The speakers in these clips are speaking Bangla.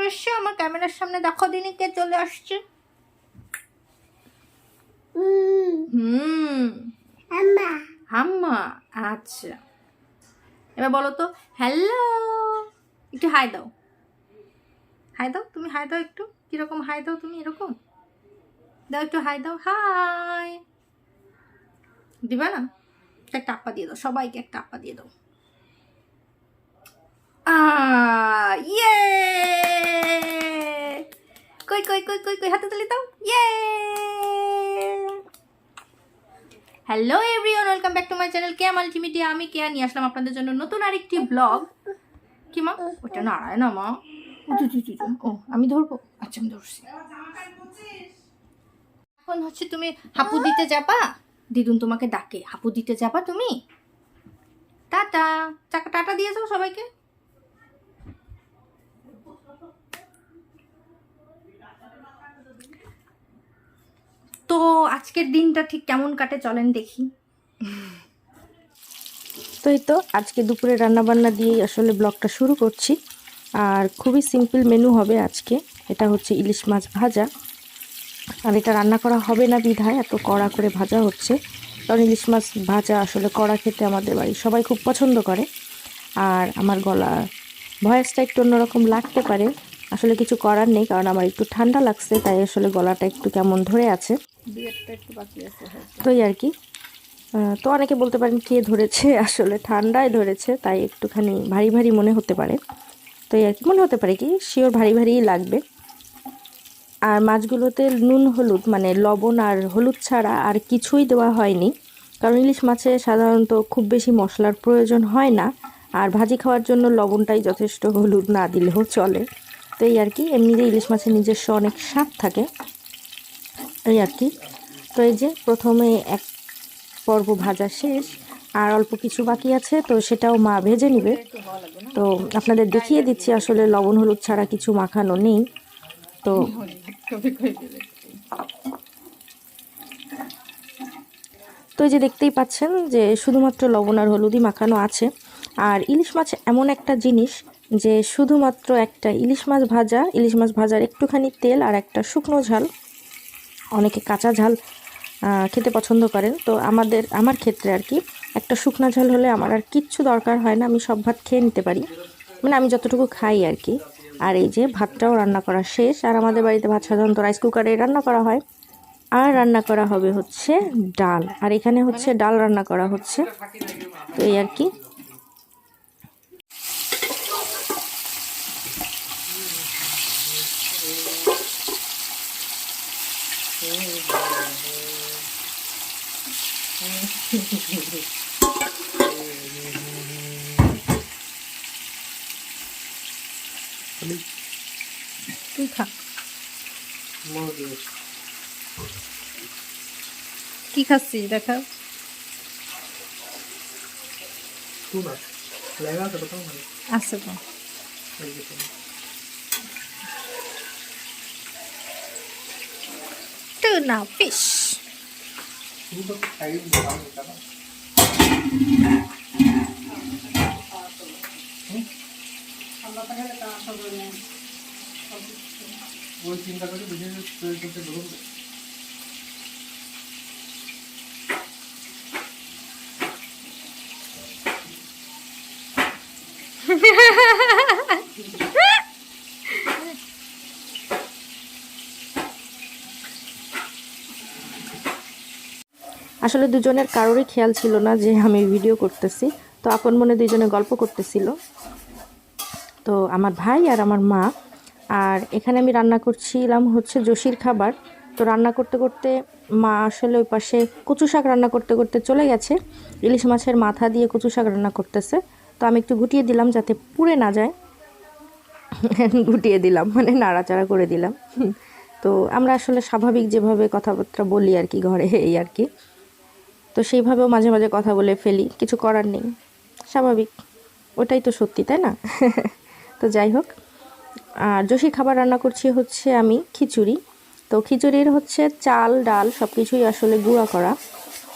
করে এসছি আমার ক্যামেরার সামনে দেখো দিনই কে চলে আসছে। হুম। হাম্মা আচ্ছা। এবার বলো তো হ্যালো। একটু হাই দাও। হাই দাও তুমি হাই দাও একটু। কীরকম হাই দাও তুমি এরকম? দাও একটু হাই দাও। হাই। দিবা না? একটা আপ্পা দিয়ে দাও সবাইকে একটা আপ্পা দিয়ে দাও। ইয়ে! কই কই কই কই কই হাতে তালি দাও ইয়ে hello everyone welcome back to my channel K multimedia আমি কেয়া নিয়ে আসলাম আপনাদের জন্য নতুন আরেকটি ব্লগ কি মা? ওটা নাড়ায় না মা ও, আমি ধরবো? আচ্ছা আমি ধরছি। এখন হচ্ছে তুমি হাপু দিতে যাবা? দিদুন তোমাকে ডাকে। হাপু দিতে যাবা তুমি? টাটা। চাকা টাটা দিয়ে যাও সবাইকে। তো আজকের দিনটা ঠিক কেমন কাটে চলেন দেখি। তো এই তো, আজকে দুপুরে রান্নাবান্না দিয়েই আসলে ব্লগটা শুরু করছি। আর খুবই সিম্পল মেনু হবে আজকে, এটা হচ্ছে ইলিশ মাছ ভাজা। আর এটা রান্না করা হবে না বিধায়, এত কড়া করে ভাজা হচ্ছে। কারণ ইলিশ মাছ ভাজা আসলে কড়া খেতে আমাদের বাড়ি সবাই খুব পছন্দ করে। আর আমার গলা, ভয়েসটা একটু অন্যরকম লাগতে পারে। আসলে কিছু করার নেই, কারণ আমার একটু ঠান্ডা লাগছে, তাই আসলে গলাটা একটু কেমন ধরে আছে। তো আর কি। তো অনেকে বলতে পারেন কে ধরেছে, আসলে ঠান্ডায় ধরেছে, তাই একটুখানি ভারী ভারী মনে হতে পারে। তো এই আর কি, মনে হতে পারে কি শিওর ভারী ভারীই লাগবে। আর মাছগুলোতে নুন, হলুদ মানে লবণ আর হলুদ ছাড়া আর কিছুই দেওয়া হয়নি। কারণ ইলিশ মাছে সাধারণত খুব বেশি মশলার প্রয়োজন হয় না। আর ভাজি খাওয়ার জন্য লবণটাই যথেষ্ট হলুদ না দিলেও চলে। তো এই আর কি, এমনিতেই ইলিশ মাছের নিজস্ব অনেক স্বাদ থাকে। এই আর কি। তো এই যে প্রথমে এক পর্ব ভাজা শেষ, আর অল্প কিছু বাকি আছে, তো সেটাও মা ভেজে নিবে। তো আপনাদের দেখিয়ে দিচ্ছি আসলে লবণ হলুদ ছাড়া কিছু মাখানো নেই। তো তো এই যে দেখতেই পাচ্ছেন যে শুধুমাত্র লবণ আর হলুদই মাখানো আছে। আর ইলিশ মাছ এমন একটা জিনিস যে শুধুমাত্র একটা ইলিশ মাছ ভাজা, ইলিশ মাছ ভাজার একটুখানি তেল আর একটা শুকনো ঝাল অনেকে কাঁচা ঝাল খেতে পছন্দ করেন। তো আমাদের, আমার ক্ষেত্রে আর কি, একটা শুকনো ঝাল হলে আমার আর কিচ্ছু দরকার হয় না, আমি সব ভাত খেয়ে নিতে পারি। মানে আমি যতটুকু খাই আর কি। আর এই যে ভাতটাও রান্না করা শেষ, আর আমাদের বাড়িতে ভাত সাধারণত রাইস কুকারে রান্না করা হয়। আর রান্না করা হবে হচ্ছে ডাল, আর এখানে হচ্ছে ডাল রান্না করা হচ্ছে। তো এই আর কি। তুই খা। কি খাচ্ছিস? দেখা। আছে। তো টুনা ফিশ ওই চিন্তা করে বিজনেস তৈরি করতে ঢুকুন আসলে দুজনের কারোরই খেয়াল ছিল না যে আমি ভিডিও করতেছি। তো আপন মনে দুজনে গল্প করতেছিল। তো আমার ভাই আর আমার মা। আর এখানে আমি রান্না করছিলাম হচ্ছে জসির খাবার। তো রান্না করতে করতে মা আসলে ওই পাশে কচু শাক রান্না করতে করতে চলে গেছে। ইলিশ মাছের মাথা দিয়ে কচু শাক রান্না করতেছে। তো আমি একটু গুটিয়ে দিলাম যাতে পুড়ে না যায়। গুটিয়ে দিলাম মানে নাড়াচাড়া করে দিলাম। তো আমরা আসলে স্বাভাবিক যেভাবে কথাবার্তা বলি আর কি ঘরে, এই আর কি। তো সেইভাবেও মাঝে মাঝে কথা বলে ফেলি। কিছু করার নেই। স্বাভাবিক। ওটাই তো সত্যি, তাই না? তো যাই হোক। আর যশি খাবার রান্না করছি হচ্ছে আমি খিচুড়ি। তো খিচুড়ির হচ্ছে চাল, ডাল সব কিছুই আসলে গুঁড়া করা।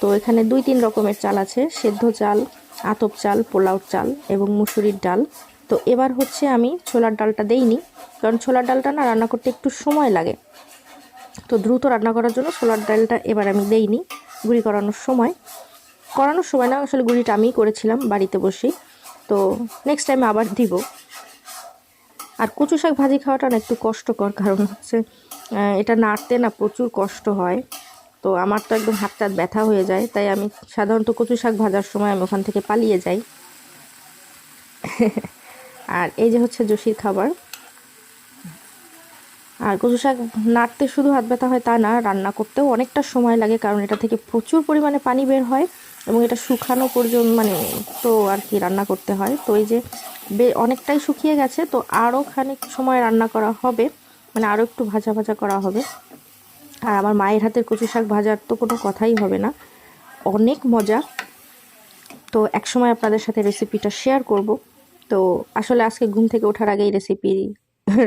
তো এখানে দুই তিন রকমের চাল আছে। সেদ্ধ চাল, আতপ চাল, পোলাও চাল এবং মুসুরির ডাল। তো তো এবার হচ্ছে আমি ছোলার ডালটা দেইনি। কারণ ছোলার ডালটা না রান্না করতে একটু সময় লাগে। তো দ্রুত রান্না করার জন্য ছোলার ডালটা এবার আমি দেইনি। গুঁড়ি করানোর সময় করানোর সময় না, আসলে গুঁড়িটা আমিই করেছিলাম বাড়িতে বসেই। তো নেক্সট টাইম আবার দিব। আর কচু শাক ভাজি খাওয়াটা না একটু কষ্টকর, কারণ হচ্ছে এটা নাড়তে না প্রচুর কষ্ট হয়। তো আমার তো একদম হাত টাত ব্যথা হয়ে যায়, তাই আমি সাধারণত কচু শাক ভাজার সময় আমি ওখান থেকে পালিয়ে যাই। আর এই যে হচ্ছে জসির খাবার। আর কচু শাক নাড়তে শুধু হাত ব্যথা হয় তা না, রান্না করতেও অনেকটা সময় লাগে কারণ এটা থেকে প্রচুর পরিমাণে পানি বের হয় এবং এটা শুকানো পর্যন্ত মানে তো আর কি রান্না করতে হয়। তো এই যে অনেকটাই শুকিয়ে গেছে, তো আরও খানিক সময় রান্না করা হবে মানে আরও একটু ভাজা ভাজা করা হবে। আর আমার মায়ের হাতের কচু শাক ভাজার তো কোনো কথাই হবে না, অনেক মজা। তো একসময় আপনাদের সাথে রেসিপিটা শেয়ার করব। তো আসলে আজকে ঘুম থেকে ওঠার আগেই রেসিপি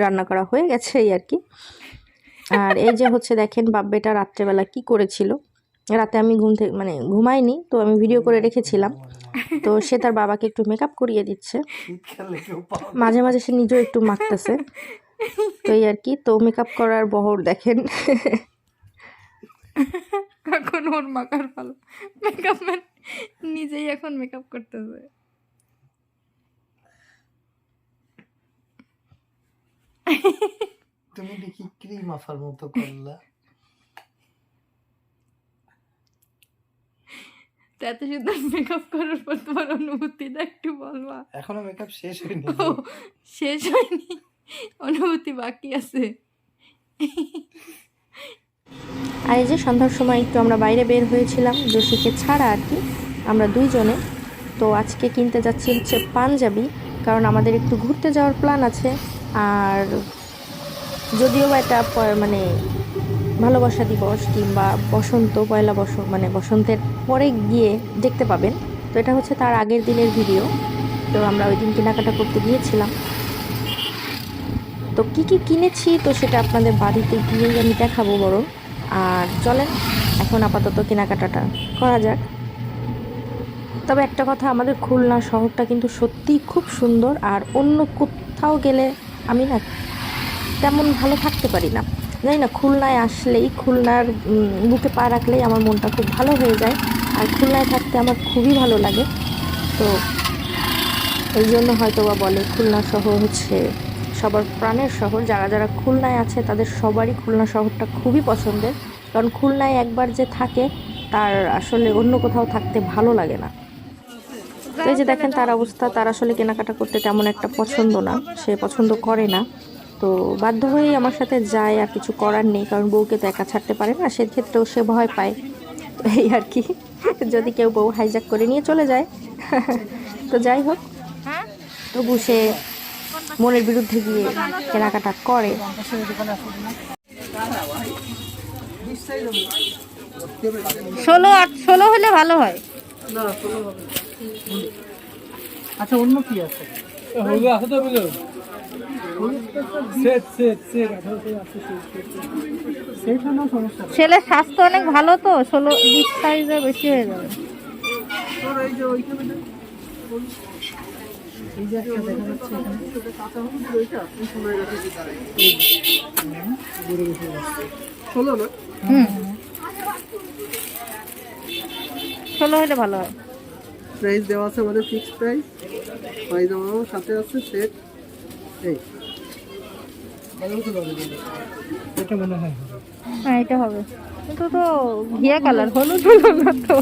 রান্না করা হয়ে গেছে এই আর কি। আর এই যে হচ্ছে দেখেন বাব্বেটা রাত্রেবেলা কি করেছিল। রাতে আমি ঘুম থেকে মানে ঘুমাইনি, তো আমি ভিডিও করে রেখেছিলাম। তো সে তার বাবাকে একটু মেকআপ করিয়ে দিচ্ছে। মাঝে মাঝে সে নিজেও একটু মাখতেছে। তো এই আর কি, তো মেকআপ করার বহর দেখেন। এখন ওর মাখার ভালো। মেকআপ নিজেই এখন মেকআপ করতেছে। তুমি দেখি ক্রিম আফার মতো করলা। এত সুন্দর মেকআপ করার পর তোমার অনুভূতিটা একটু বলবা। এখনও মেকআপ শেষ হয়নি শেষ হয়নি? অনুভূতি বাকি আছে। আর এই যে সন্ধ্যার সময় একটু আমরা বাইরে বের হয়েছিলাম জসিকে ছাড়া আর কি। আমরা দুইজনে। তো আজকে কিনতে যাচ্ছি হচ্ছে পাঞ্জাবি কারণ আমাদের একটু ঘুরতে যাওয়ার প্ল্যান আছে। আর যদিও বা এটা মানে ভালোবাসা দিবস কিংবা বসন্ত, পয়লা বসন্ত মানে বসন্তের পরে গিয়ে দেখতে পাবেন। তো এটা হচ্ছে তার আগের দিনের ভিডিও। তো আমরা ওই দিন কেনাকাটা করতে গিয়েছিলাম। তো কি কি কিনেছি তো সেটা আপনাদের বাড়িতে গিয়েই আমি দেখাবো বরং। আর চলেন, এখন আপাতত কেনাকাটাটা করা যাক। তবে একটা কথা, আমাদের খুলনা শহরটা কিন্তু সত্যিই খুব সুন্দর। আর অন্য কোথাও গেলে আমি না তেমন ভালো থাকতে পারি না। জানি না, খুলনায় আসলেই খুলনার বুকে পা রাখলেই আমার মনটা খুব ভালো হয়ে যায়। আর খুলনায় থাকতে আমার খুবই ভালো লাগে। তো এই জন্য হয়তো বা বলে খুলনা শহর হচ্ছে সবার প্রাণের শহর। যারা যারা খুলনায় আছে তাদের সবারই খুলনা শহরটা খুবই পছন্দের। কারণ খুলনায় একবার যে থাকে, তার আসলে অন্য কোথাও থাকতে ভালো লাগে না। তো এই যে দেখেন তার অবস্থা তার আসলে কেনাকাটা করতে তেমন একটা পছন্দ না সে পছন্দ করে না। তো বাধ্য হয়েই আমার সাথে যায় আর কিছু করার নেই কারণ বউকে তো একা ছাড়তে পারে না সেক্ষেত্রেও সে ভয় পায়। তো এই আর কি যদি কেউ বউ হাইজ্যাক করে নিয়ে চলে যায়। তো যাই হোক তবু সে মনের বিরুদ্ধে গিয়ে কেনাকাটা করে। ষোলো আট ষোলো হলে ভালো হয়। না ষোলো হবে। আচ্ছা অন্য কি আছে? হবে আছে তো বুঝলো? সেট সেট সেট আছে সেইটা না সমস্যা নেই। ছেলের স্বাস্থ্য অনেক ভালো তো ষোলো বিশ সাইজে বেশি হয়ে যাবে। হলুদ ষোলো হলে ভালো হয়। প্রাইস দেওয়া আছে আমাদের ফিক্স প্রাইস প্রাইস আমার সাথে আছে সেট এই। এটা মনে হয়। হ্যাঁ এটা হবে। কিন্তু তো ঘিয়া কালার হলুদ হলো না তো।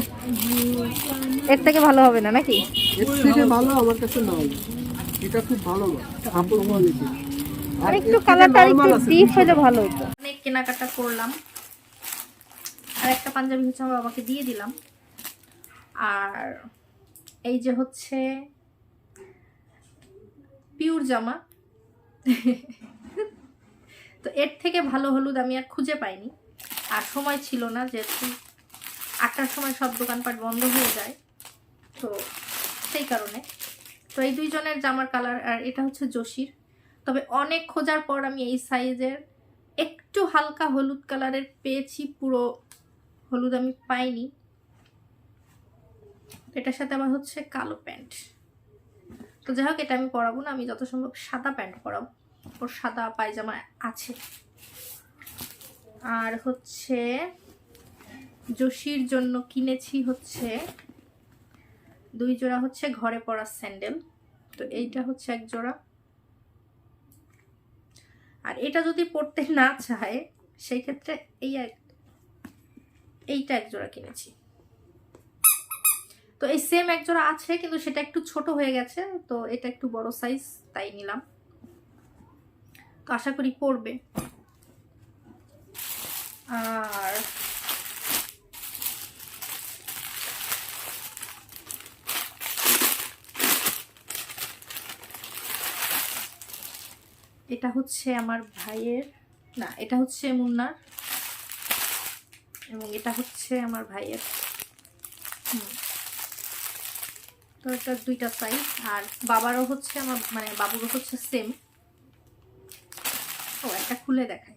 এর থেকে ভালো হবে না নাকি? এর থেকে ভালো আমার কাছে এটা খুব ভালো। কোয়ালিটি আর একটু কালারটা আর একটু ডিপ হলে ভালো হতো। অনেক কেনাকাটা করলাম। আর একটা পাঞ্জাবি হচ্ছে আমার বাবাকে দিয়ে দিলাম। আর এই যে হচ্ছে পিওর জামা। তো এর থেকে ভালো হলুদ আমি আর খুঁজে পাইনি। আর সময় ছিল না, যেহেতু আটটার সময় সব দোকানপাট বন্ধ হয়ে যায়, তো সেই কারণে। তো এই দুইজনের জামার কালার, আর এটা হচ্ছে জসির। তবে অনেক খোঁজার পর আমি এই সাইজের একটু হালকা হলুদ কালারের পেয়েছি, পুরো হলুদ আমি পাইনি। এটার সাথে আমার হচ্ছে কালো প্যান্ট। তো যাই হোক এটা আমি পরাবো না, আমি যত সম্ভব সাদা প্যান্ট পরাবো। ওর সাদা পায়জামা আছে। আর হচ্ছে যোশীর জন্য কিনেছি হচ্ছে দুই জোড়া হচ্ছে ঘরে পরা স্যান্ডেল। তো এইটা হচ্ছে এক জোড়া। আর এটা যদি পড়তে না চায় সেই ক্ষেত্রে এই এক, এইটা এক জোড়া কিনেছি। তো এই সেম এক জোড়া আছে, কিন্তু সেটা একটু ছোট হয়ে গেছে, তো এটা একটু বড় সাইজ তাই নিলাম। তো আশা করি পড়বে। আর এটা হচ্ছে আমার ভাইয়ের, না, এটা হচ্ছে মুন্নার, এবং এটা হচ্ছে আমার ভাইয়ের হুম। তো এটা দুইটা সাইজ আর বাবারও হচ্ছে আমার মানে বাবুরও হচ্ছে সেম ও, একটা খুলে দেখাই।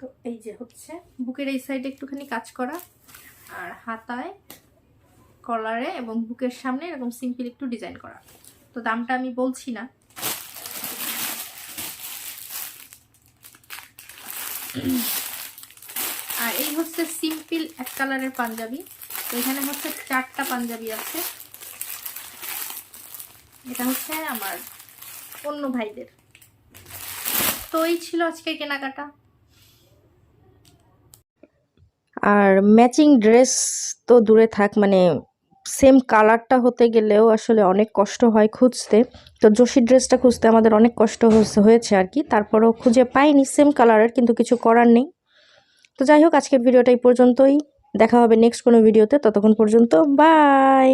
তো এই যে হচ্ছে, বুকের এই সাইডে একটুখানি কাজ করা, আর হাতায় কলারে এবং বুকের সামনে এরকম সিম্পল একটু ডিজাইন করা। তো দামটা আমি বলছি না। আর এই হচ্ছে সিম্পল এক কালারের পাঞ্জাবি। এখানে হচ্ছে চারটা পাঞ্জাবি আছে। এটা হচ্ছে আমার অন্য ভাইদের। তো এই ছিল আজকে কেনাকাটা। আর ম্যাচিং ড্রেস তো দূরে থাক মানে সেম কালারটা হতে গেলেও আসলে অনেক কষ্ট হয় খুঁজতে। তো জোশি ড্রেসটা খুঁজতে আমাদের অনেক কষ্ট হয়েছে- হয়েছে আর কি। তারপরও খুঁজে পাইনি সেম কালারের কিন্তু কিছু করার নেই। তো যাই হোক, আজকের ভিডিওটা এই পর্যন্তই। দেখা হবে নেক্সট কোনো ভিডিওতে ততক্ষণ পর্যন্ত বাই